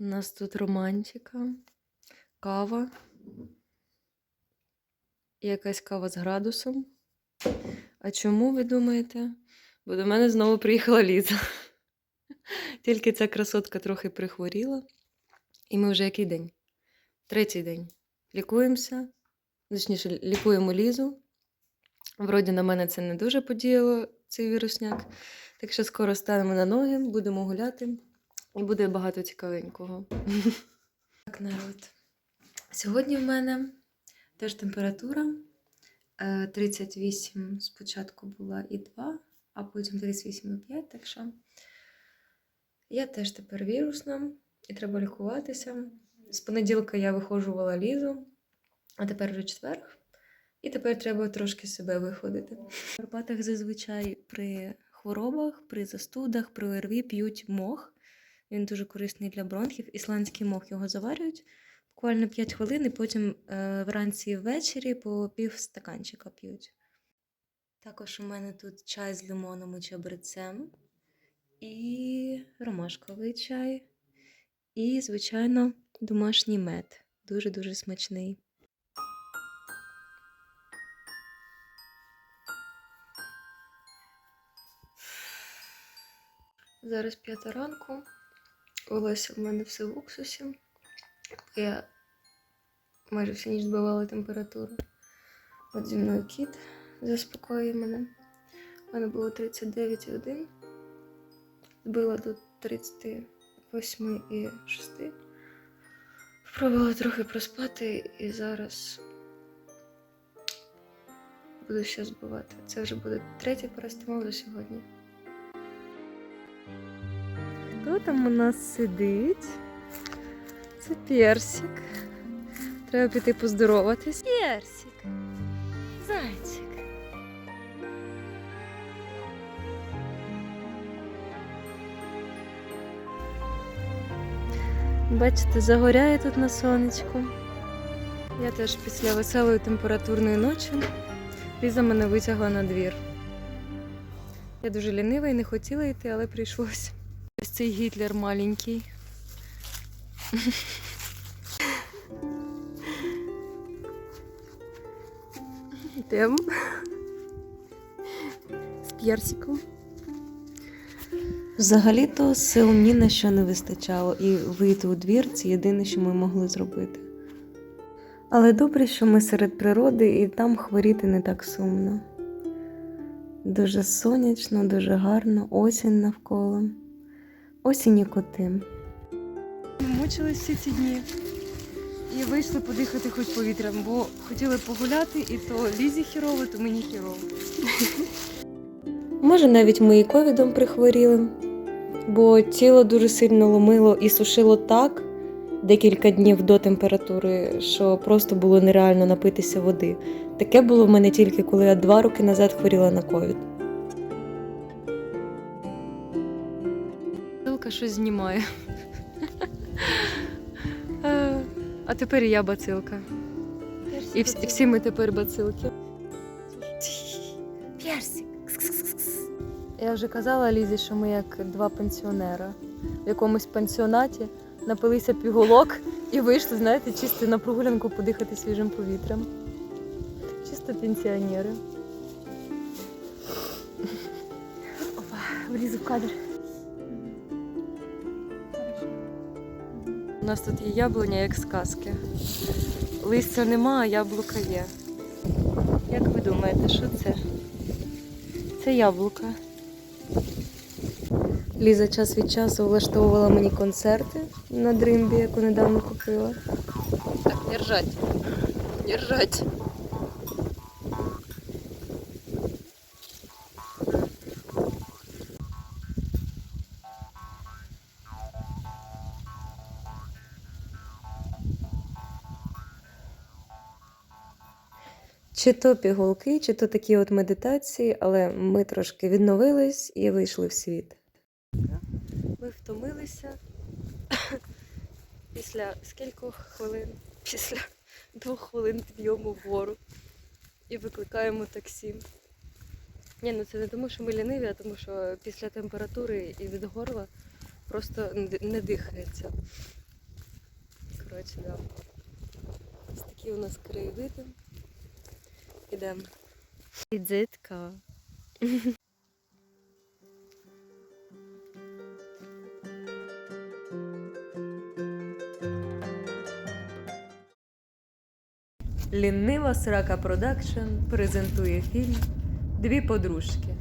У нас тут романтика, кава. Якась кава з градусом. А чому ви думаєте? Бо до мене знову приїхала Ліза. Тільки ця красотка трохи прихворіла. І ми вже який день? Третій день. Лікуємося. Точніше, лікуємо Лізу. Вроді на мене це не дуже подіяло, цей вірусняк. Так що скоро станемо на ноги, будемо гуляти. І буде багато цікавенького. Так, народ. Сьогодні в мене теж температура. е, 38 спочатку була і 2, а потім 38,5. Так що я теж тепер вірусна і треба лікуватися. З понеділка я виходжувала лізу, а тепер вже четверг. І тепер треба трошки себе виходити. В Карпатах зазвичай при хворобах, при застудах, при ОРВІ п'ють мох. Він дуже корисний для бронхів. Ісландський мох його заварюють буквально 5 хвилин, і потім е, вранці і ввечері по пів стаканчика п'ють. Також у мене тут чай з лимоном і чабрецем, і ромашковий чай, і, звичайно, домашній мед. Дуже-дуже смачний. Зараз п'ята ранку. Олеся в мене все в уксусі. Я майже всю ніч збивала температуру. От зі мною кіт заспокоює мене. У мене було 39,1. Збила до 38,6. Спробувала трохи проспати і зараз буду ще збивати. Це вже буде третій парастимол за сьогодні. Хто там у нас сидить? Це персик. Треба піти поздороватись. Персик. Зайчик. Бачите, загоряє тут на сонечку. Я теж після веселої температурної ночі Ліза мене витягла на двір. Я дуже лінива і не хотіла йти, але прийшлося. Ось цей Гітлер маленький. Йдемо. З персиком. Взагалі-то сил ні на що не вистачало, і вийти у двір це єдине, що ми могли зробити. Але добре, що ми серед природи і там хворіти не так сумно. Дуже сонячно, дуже гарно, осінь навколо. Осінь і коти. Ми мучились всі ці дні і вийшли подихати хоч повітрям, бо хотіли погуляти, і то лізі хірово, то мені хірово. Може, навіть ми і ковідом прихворіли, бо тіло дуже сильно ломило і сушило так декілька днів до температури, що просто було нереально напитися води. Таке було в мене тільки коли я два роки назад хворіла на ковід. Бацилка щось знімає. Е, А тепер і я бацилка. І всі, всі ми тепер бацилки. Персик. Я вже казала Лізі, що ми як два пенсіонера в якомусь пансіонаті напилися пігулок і вийшли, знаєте, чисто на прогулянку подихати свіжим повітрям. Чисто пенсіонери. Опа, влізу в кадр. Нас тут є яблуня, як сказки. казки. Листя нема, а яблука є. Як ви думаєте, що це? Це яблука. Ліза час від часу влаштовувала мені концерти на дримбі, яку недавно купила. Так, держать. Держать. Чи то пігулки, чи то такі от медитації, але ми трошки відновились і вийшли в світ. Ми втомилися після скількох хвилин, після двох хвилин підйому вгору і викликаємо таксі. Ні, ну це не тому, що ми ліниві, а тому, що після температури і від горла просто не дихається. коротше, да. Ось такі у нас краєвиди. Ідемо. Візитка. Лінива Срака Продакшн презентує фільм Дві подружки.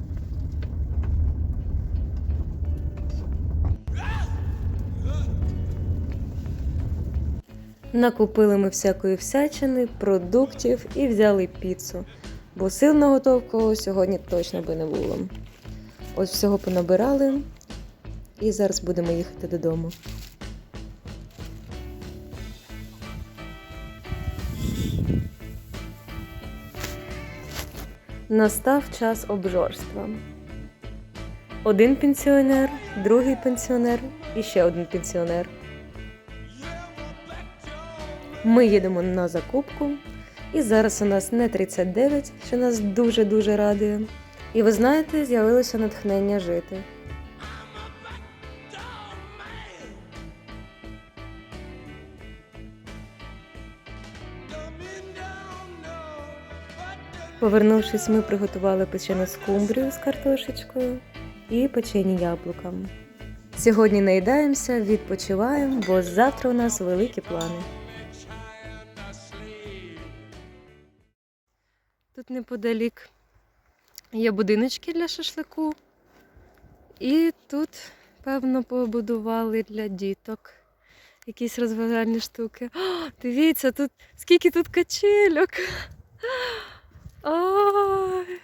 Накупили ми всякої всячини, продуктів і взяли піцу, бо сил на готовку сьогодні точно би не було. Ось всього понабирали і зараз будемо їхати додому. Настав час обжорства. Один пенсіонер, другий пенсіонер і ще один пенсіонер. Ми їдемо на закупку, і зараз у нас не 39, що нас дуже-дуже радує. І ви знаєте, з'явилося натхнення жити. Повернувшись, ми приготували печену скумбрію з картошечкою і печені яблуками. Сьогодні наїдаємося, відпочиваємо, бо завтра у нас великі плани. Тут неподалік є будиночки для шашлику. І тут, певно, побудували для діток якісь розважальні штуки. О, дивіться, тут скільки тут качельок. Ой.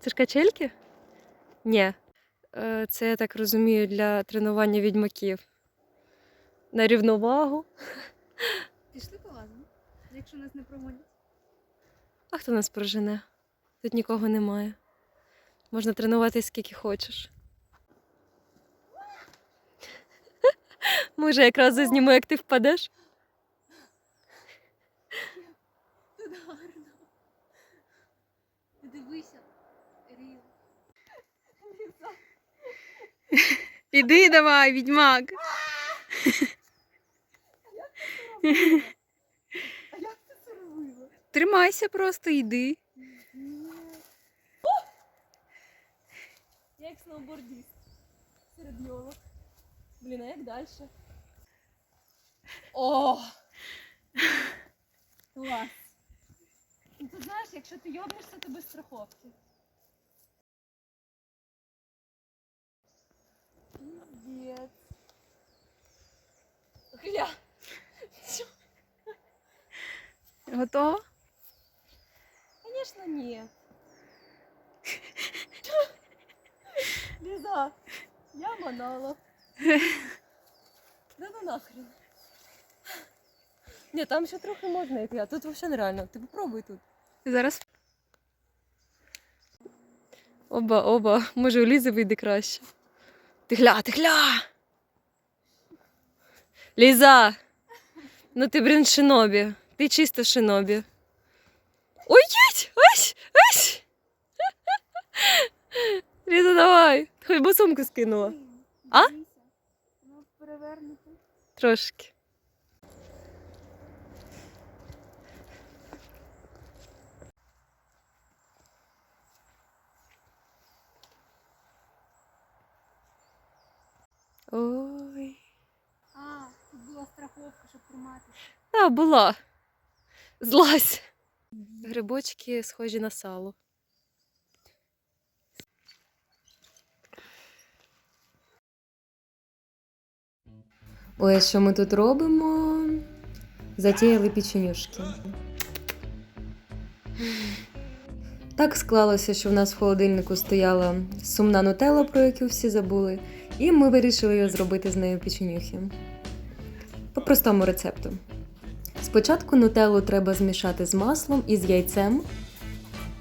Це ж качельки? Ні. Е, Це, я так розумію, для тренування відьмаків. На рівновагу. Пішли полазимо, якщо нас не прогонять. А хто нас прожене? Тут нікого немає. Можна тренуватись скільки хочеш. Може, якраз зазніму, як ти впадеш? Тут гарно. Дивися, Ріл. Іди давай, відьмак. А як ти це робила? Тримайся просто, йди. Я як сноубордіст. Серед йолок. Блін, а як далі? О! Клас! Ну, ти знаєш, якщо ти йобнешся, то без страховки. Піздець. Гля! Готова? Конечно, нет. Лиза, я манала. Да ну нахрен. Ні, там ще трохи можна йти, а тут взагалі нереально. Ти попробуй тут. Зараз Оба, оба. Може у Лізи вийде краще. Ти гля, ти гля! Ліза! Ну ти, блін, шинобі. Ти чисто шинобі. Ой, їдь! Ось! Ось! Ліза, давай! Хоч би сумку скинула. А? Трошки. Ой. А, тут була страховка, щоб триматися. А, була. Злазь. Грибочки схожі на сало. Ой, а що ми тут робимо? Затіяли печенюшки. Так склалося, що в нас в холодильнику стояла сумна нутелла, про яку всі забули, і ми вирішили зробити з нею печенюхи. По простому рецепту. Спочатку нутеллу треба змішати з маслом і з яйцем,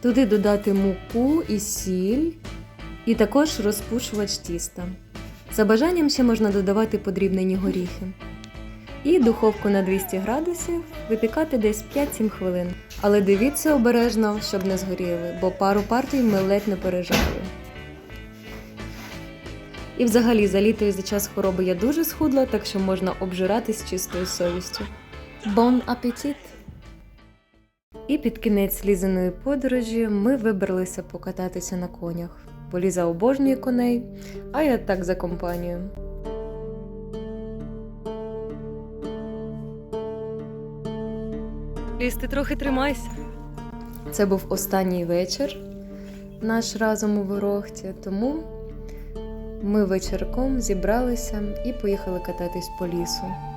туди додати муку і сіль, і також розпушувач тіста. За бажанням ще можна додавати подрібнені горіхи. І духовку на 200 градусів випікати десь 5-7 хвилин. Але дивіться обережно, щоб не згоріли, бо пару партій ми ледь не пережали. І взагалі за літо і за час хвороби я дуже схудла, так що можна обжиратись чистою совістю. Бон апетит! І під кінець лізаної подорожі ми вибралися покататися на конях. Бо Ліза обожнює коней, а я так за компанію. Ліз, ти трохи тримайся. Це був останній вечір наш разом у Ворохті, тому ми вечірком зібралися і поїхали кататись по лісу.